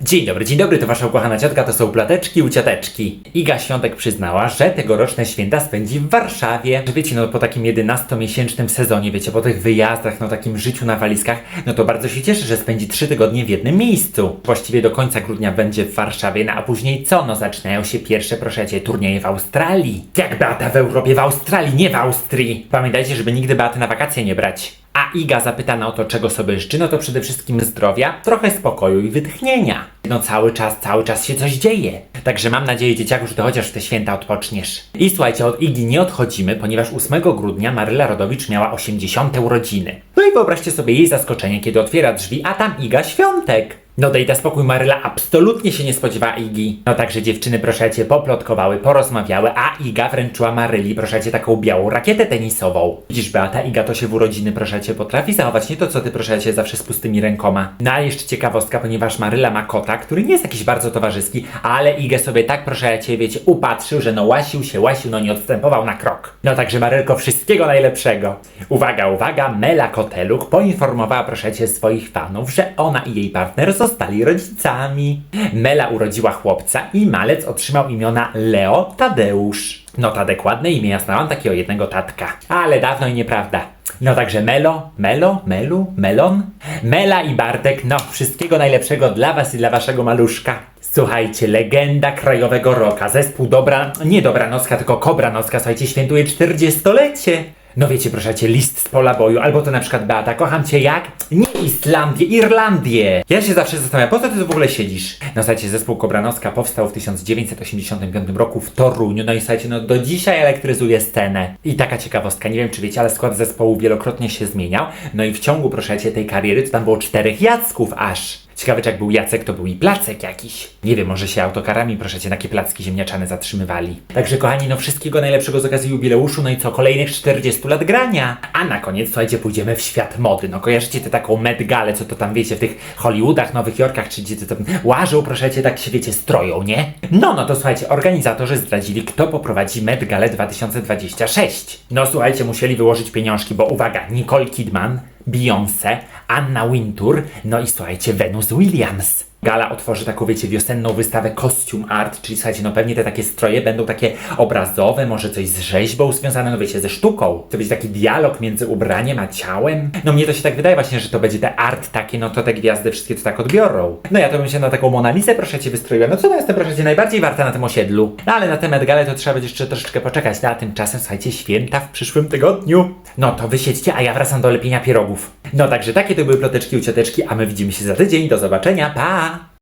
Dzień dobry, dzień dobry, to wasza ukochana ciotka, to są plateczki u cioteczki. Iga Świątek przyznała, że tegoroczne święta spędzi w Warszawie. Że wiecie, no po takim 11-miesięcznym sezonie, wiecie, po tych wyjazdach, no takim życiu na walizkach, no to bardzo się cieszy, że spędzi 3 tygodnie w jednym miejscu. Właściwie do końca grudnia będzie w Warszawie, no a później co? No zaczynają się pierwsze, proszę cię, turnieje w Australii. Jak Beata w Europie, w Australii, nie w Austrii. Pamiętajcie, żeby nigdy Beaty na wakacje nie brać. A Iga zapytana o to, czego sobie życzy, no to przede wszystkim zdrowia, trochę spokoju i wytchnienia. No cały czas, cały czas się coś dzieje. Także mam nadzieję, dzieciaku, że ty chociaż w te święta odpoczniesz. I słuchajcie, od Igi nie odchodzimy, ponieważ 8 grudnia Maryla Rodowicz miała 80 urodziny. No i wyobraźcie sobie jej zaskoczenie, kiedy otwiera drzwi, a tam Iga Świątek. No dej da spokój, Maryla absolutnie się nie spodziewała Igi. No także dziewczyny, proszę cię, poplotkowały, porozmawiały, a Iga wręczyła Maryli, proszę cię, taką białą rakietę tenisową. Widzisz, Beata, Iga to się w urodziny, proszę cię, potrafi zachować, nie to co ty, proszę cię, zawsze z pustymi rękoma. No a jeszcze ciekawostka, ponieważ Maryla ma kota, który nie jest jakiś bardzo towarzyski, ale Igę sobie tak, proszę cię, wiecie, upatrzył, że no łasił się, łasił, no nie odstępował na krok. No także Marylko, wszystkiego najlepszego. Uwaga, uwaga, Mela Koteluk poinformowała, proszę cię, swoich fanów, że ona i jej partner zostali rodzicami. Mela urodziła chłopca i malec otrzymał imiona Leo Tadeusz. No Tadek ładne imię, ja znałam takiego jednego tatka. Ale dawno i nieprawda. No także Melo, Melo, Melu, Melon, Mela i Bartek, no wszystkiego najlepszego dla was i dla waszego maluszka. Słuchajcie, legenda krajowego roka, zespół Dobra, nie Dobranocka, tylko Kobranocka, słuchajcie, świętuje 40-lecie. No wiecie, proszę cię, list z pola boju, albo to na przykład Beata, kocham cię jak? Nie Islandię, Irlandię! Ja się zawsze zastanawiam, po co ty tu w ogóle siedzisz? No słuchajcie, zespół Kobranowska powstał w 1985 roku w Toruniu, no i słuchajcie, no do dzisiaj elektryzuje scenę. I taka ciekawostka, nie wiem czy wiecie, ale skład zespołu wielokrotnie się zmieniał, no i w ciągu, proszę cię, tej kariery to tam było czterech Jacków aż. Ciekawe, czy jak był Jacek, to był i Placek jakiś. Nie wiem, może się autokarami, proszę cię, takie placki ziemniaczane zatrzymywali. Także kochani, no wszystkiego najlepszego z okazji jubileuszu, no i co, kolejnych 40 lat grania. A na koniec, słuchajcie, pójdziemy w świat mody. No kojarzycie tę taką Met Galę, co to tam wiecie, w tych Hollywoodach, Nowych Jorkach, czy gdzie to tam łażą, proszę cię, tak się wiecie, stroją, nie? No, no to słuchajcie, organizatorzy zdradzili, kto poprowadzi Met Galę 2026. No słuchajcie, musieli wyłożyć pieniążki, bo uwaga, Nicole Kidman, Beyoncé, Anna Wintour, no i słuchajcie, Venus Williams. Gala otworzy taką, wiecie, wiosenną wystawę Costume Art, czyli słuchajcie, no pewnie te takie stroje będą takie obrazowe, może coś z rzeźbą związane, no wiecie, ze sztuką. To będzie taki dialog między ubraniem a ciałem. No mnie to się tak wydaje właśnie, że to będzie te art takie, no to te gwiazdy wszystkie to tak odbiorą. No ja to bym się na taką Monalizę, proszę cię, wystroiła. No co to jestem, proszę cię, najbardziej warta na tym osiedlu. No ale na tę Met Galę to trzeba będzie jeszcze troszeczkę poczekać, no a tymczasem, słuchajcie, święta w przyszłym tygodniu. No to wy siedźcie, a ja wracam do lepienia pierogów. No także takie to były ploteczki u cioteczki, a my widzimy się za tydzień. Do zobaczenia, pa!